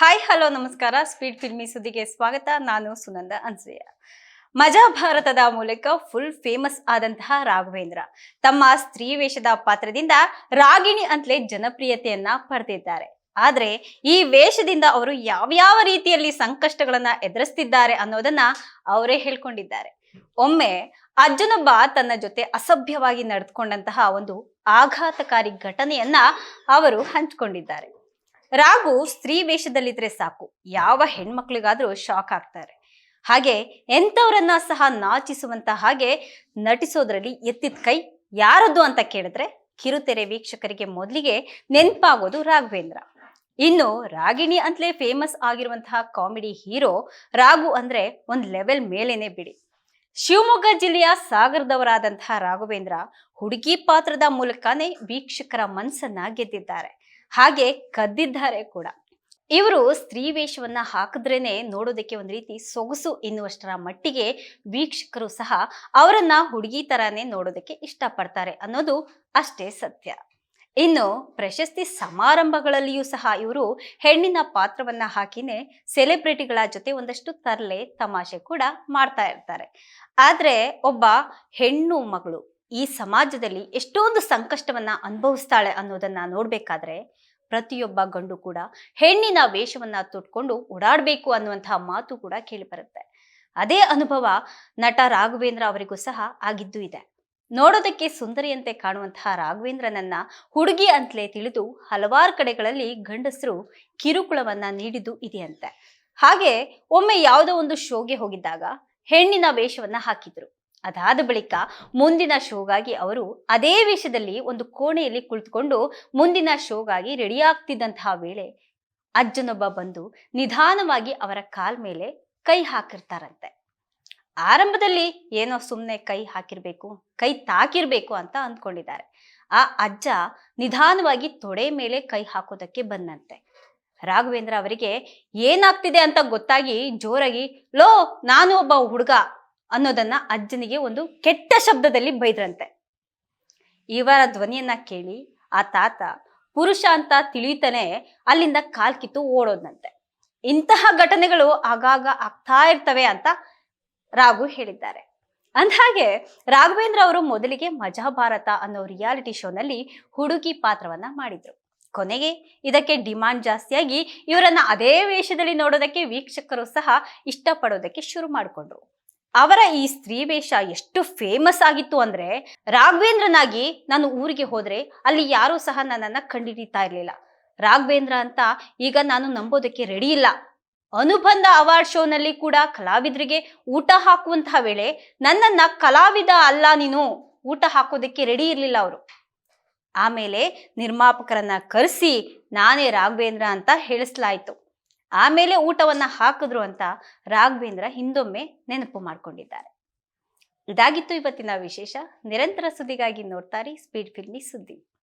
Hi hello ನಮಸ್ಕಾರ. Speed filmy ಸುದ್ದಿಗೆ ಸ್ವಾಗತ. ನಾನು ಸುನಂದ ಅನ್ಸೂಯ. ಮಜಾ ಭಾರತದ ಮೂಲಕ ಫುಲ್ ಫೇಮಸ್ ಆದಂತಹ ರಾಘವೇಂದ್ರ. ತಮ್ಮ ಸ್ತ್ರೀ ವೇಷದ ಪಾತ್ರದಿಂದ ರಾಗಿಣಿ ಅಂತಲೇ ಜನಪ್ರಿಯತೆಯನ್ನ ಪಡೆದಿದ್ದಾರೆ. ಆದ್ರೆ ಈ ವೇಷದಿಂದ ಅವರು ಯಾವ್ಯಾವ ರೀತಿಯಲ್ಲಿ ಸಂಕಷ್ಟಗಳನ್ನ ಎದುರಿಸ್ತಿದ್ದಾರೆ ಅನ್ನೋದನ್ನ ಅವರೇ ಹೇಳ್ಕೊಂಡಿದ್ದಾರೆ. ಒಮ್ಮೆ ಅಜ್ಜನೊಬ್ಬ ತನ್ನ ಜೊತೆ ಅಸಭ್ಯವಾಗಿ ನಡೆದುಕೊಂಡಂತಹ ಒಂದು ಆಘಾತಕಾರಿ ಘಟನೆಯನ್ನ ಅವರು ಹಂಚಿಕೊಂಡಿದ್ದಾರೆ. ರಾಗು ಸ್ತ್ರೀ ವೇಷದಲ್ಲಿದ್ರೆ ಸಾಕು. ಯಾವ ಹೆಣ್ಮಕ್ಳಿಗಾದ್ರೂ ಶಾಕ್ ಆಗ್ತಾರೆ. ಹಾಗೆ ಎಂಥವರನ್ನ ಸಹ ನಾಚಿಸುವಂತ ಹಾಗೆ ನಟಿಸೋದ್ರಲ್ಲಿ ಎತ್ತಿದ ಕೈ ಯಾರದ್ದು ಅಂತ ಕೇಳಿದ್ರೆ ಕಿರುತೆರೆ ವೀಕ್ಷಕರಿಗೆ ಮೊದಲಿಗೆ ನೆನಪಾಗೋದು ರಾಘವೇಂದ್ರ. ಇನ್ನು ರಾಗಿಣಿ ಅಂತಲೇ ಫೇಮಸ್ ಆಗಿರುವಂತಹ ಕಾಮಿಡಿ ಹೀರೋ ರಾಘು ಅಂದ್ರೆ ಒಂದ್ ಲೆವೆಲ್ ಮೇಲೇನೆ ಬಿಡಿ. ಶಿವಮೊಗ್ಗ ಜಿಲ್ಲೆಯ ಸಾಗರದವರಾದಂತಹ ರಾಘವೇಂದ್ರ ಹುಡುಗಿ ಪಾತ್ರದ ಮೂಲಕನೇ ವೀಕ್ಷಕರ ಮನಸ್ಸನ್ನ ಗೆದ್ದಿದ್ದಾರೆ. ಹಾಗೆ ಕದ್ದಿದ್ದಾರೆ ಕೂಡ. ಇವರು ಸ್ತ್ರೀ ವೇಷವನ್ನ ಹಾಕಿದ್ರೇನೆ ನೋಡೋದಕ್ಕೆ ಒಂದು ರೀತಿ ಸೊಗಸು ಎನ್ನುವಷ್ಟರ ಮಟ್ಟಿಗೆ ವೀಕ್ಷಕರು ಸಹ ಅವರನ್ನ ಹುಡುಗಿ ತರಾನೇ ನೋಡೋದಕ್ಕೆ ಇಷ್ಟಪಡ್ತಾರೆ ಅನ್ನೋದು ಅಷ್ಟೇ ಸತ್ಯ. ಇನ್ನು ಪ್ರಶಸ್ತಿ ಸಮಾರಂಭಗಳಲ್ಲಿಯೂ ಸಹ ಇವರು ಹೆಣ್ಣಿನ ಪಾತ್ರವನ್ನ ಹಾಕಿನೇ ಸೆಲೆಬ್ರಿಟಿಗಳ ಜೊತೆ ಒಂದಷ್ಟು ತರಲೆ ತಮಾಷೆ ಕೂಡ ಮಾಡ್ತಾ ಇರ್ತಾರೆ. ಆದ್ರೆ ಒಬ್ಬ ಹೆಣ್ಣು ಮಗಳು ಈ ಸಮಾಜದಲ್ಲಿ ಎಷ್ಟೊಂದು ಸಂಕಷ್ಟವನ್ನ ಅನುಭವಿಸ್ತಾಳೆ ಅನ್ನೋದನ್ನ ನೋಡ್ಬೇಕಾದ್ರೆ ಪ್ರತಿಯೊಬ್ಬ ಗಂಡು ಕೂಡ ಹೆಣ್ಣಿನ ವೇಷವನ್ನ ತೊಟ್ಕೊಂಡು ಓಡಾಡಬೇಕು ಅನ್ನುವಂತಹ ಮಾತು ಕೂಡ ಕೇಳಿಬರುತ್ತೆ. ಅದೇ ಅನುಭವ ನಟ ರಾಘವೇಂದ್ರ ಅವರಿಗೂ ಸಹ ಆಗಿದ್ದು ಇದೆ. ನೋಡೋದಕ್ಕೆ ಸುಂದರಿಯಂತೆ ಕಾಣುವಂತಹ ರಾಘವೇಂದ್ರನನ್ನ ಹುಡುಗಿ ಅಂತಲೇ ತಿಳಿದು ಹಲವಾರು ಕಡೆಗಳಲ್ಲಿ ಗಂಡಸರು ಕಿರುಕುಳವನ್ನ ನೀಡಿದ್ದು ಇದೆಯಂತೆ. ಹಾಗೆ ಒಮ್ಮೆ ಯಾವುದೋ ಒಂದು ಶೋಗೆ ಹೋಗಿದ್ದಾಗ ಹೆಣ್ಣಿನ ವೇಷವನ್ನ ಹಾಕಿದ್ರು. ಅದಾದ ಬಳಿಕ ಮುಂದಿನ ಶೋಗಾಗಿ ಅವರು ಅದೇ ವೇಷದಲ್ಲಿ ಒಂದು ಕೋಣೆಯಲ್ಲಿ ಕುಳಿತುಕೊಂಡು ಮುಂದಿನ ಶೋಗಾಗಿ ರೆಡಿಯಾಗ್ತಿದ್ದಂತಹ ವೇಳೆ ಅಜ್ಜನೊಬ್ಬ ಬಂದು ನಿಧಾನವಾಗಿ ಅವರ ಕಾಲ್ ಮೇಲೆ ಕೈ ಹಾಕಿರ್ತಾರಂತೆ. ಆರಂಭದಲ್ಲಿ ಏನೋ ಸುಮ್ಮನೆ ಕೈ ಹಾಕಿರ್ಬೇಕು, ಕೈ ತಾಕಿರ್ಬೇಕು ಅಂತ ಅಂದ್ಕೊಂಡಿದ್ದಾರೆ. ಆ ಅಜ್ಜ ನಿಧಾನವಾಗಿ ತೊಡೆ ಮೇಲೆ ಕೈ ಹಾಕೋದಕ್ಕೆ ಬಂದಂತೆ. ರಾಘವೇಂದ್ರ ಅವರಿಗೆ ಏನಾಗ್ತಿದೆ ಅಂತ ಗೊತ್ತಾಗಿ ಜೋರಾಗಿ, ಲೋ, ನಾನು ಒಬ್ಬ ಹುಡುಗ ಅನ್ನೋದನ್ನ ಅಜ್ಜನಿಗೆ ಒಂದು ಕೆಟ್ಟ ಶಬ್ದದಲ್ಲಿ ಬೈದ್ರಂತೆ. ಇವರ ಧ್ವನಿಯನ್ನ ಕೇಳಿ ಆ ತಾತ, ಪುರುಷ ಅಂತ ತಿಳಿಯುತ್ತಾನೆ ಅಲ್ಲಿಂದ ಕಾಲ್ ಕಿತ್ತು ಓಡೋದಂತೆ ಇಂತಹ ಘಟನೆಗಳು ಆಗಾಗ ಆಗ್ತಾ ಇರ್ತವೆ ಅಂತ ರಾಘು ಹೇಳಿದ್ದಾರೆ. ಅಂದಹಾಗೆ, ರಾಘವೇಂದ್ರ ಅವರು ಮೊದಲಿಗೆ ಮಜಾ ಭಾರತ ಅನ್ನೋ ರಿಯಾಲಿಟಿ ಶೋನಲ್ಲಿ ಹುಡುಗಿ ಪಾತ್ರವನ್ನ ಮಾಡಿದ್ರು. ಕೊನೆಗೆ ಇದಕ್ಕೆ ಡಿಮಾಂಡ್ ಜಾಸ್ತಿಯಾಗಿ ಇವರನ್ನ ಅದೇ ವೇಷದಲ್ಲಿ ನೋಡೋದಕ್ಕೆ ವೀಕ್ಷಕರು ಸಹ ಇಷ್ಟಪಡೋದಕ್ಕೆ ಶುರು ಮಾಡಿಕೊಂಡ್ರು. ಅವರ ಈ ಸ್ತ್ರೀ ವೇಷ ಎಷ್ಟು ಫೇಮಸ್ ಆಗಿತ್ತು ಅಂದ್ರೆ ರಾಘವೇಂದ್ರನಾಗಿ ನಾನು ಊರಿಗೆ ಹೋದ್ರೆ ಅಲ್ಲಿ ಯಾರೂ ಸಹ ನನ್ನನ್ನ ಕಂಡಿಡಿತಾ ಇರ್ಲಿಲ್ಲ. ರಾಘವೇಂದ್ರ ಅಂತ ಈಗ ನಾನು ನಂಬೋದಕ್ಕೆ ರೆಡಿ ಇಲ್ಲ. ಅನುಬಂಧ ಅವಾರ್ಡ್ ಶೋನಲ್ಲಿ ಕೂಡ ಕಲಾವಿದರಿಗೆ ಊಟ ಹಾಕುವಂತಹ ವೇಳೆ ನನ್ನನ್ನ ಕಲಾವಿದ ಅಲ್ಲ ನೀನು, ಊಟ ಹಾಕೋದಕ್ಕೆ ರೆಡಿ ಇರಲಿಲ್ಲ ಅವರು. ಆಮೇಲೆ ನಿರ್ಮಾಪಕರನ್ನ ಕರೆಸಿ ನಾನೇ ರಾಘವೇಂದ್ರ ಅಂತ ಹೇಳಿಸ್ಲಾಯ್ತು. ಆಮೇಲೆ ಊಟವನ್ನ ಹಾಕಿದ್ರು ಅಂತ ರಾಘವೇಂದ್ರ ಹಿಂದೊಮ್ಮೆ ನೆನಪು ಮಾಡ್ಕೊಂಡಿದ್ದಾರೆ. ಇದಾಗಿತ್ತು ಇವತ್ತಿನ ವಿಶೇಷ. ನಿರಂತರ ಸುದ್ದಿಗಾಗಿ ನೋಡ್ತಾರೆ ಸ್ಪೀಡ್ ಫಿಲ್ಮಿ ಸುದ್ದಿ.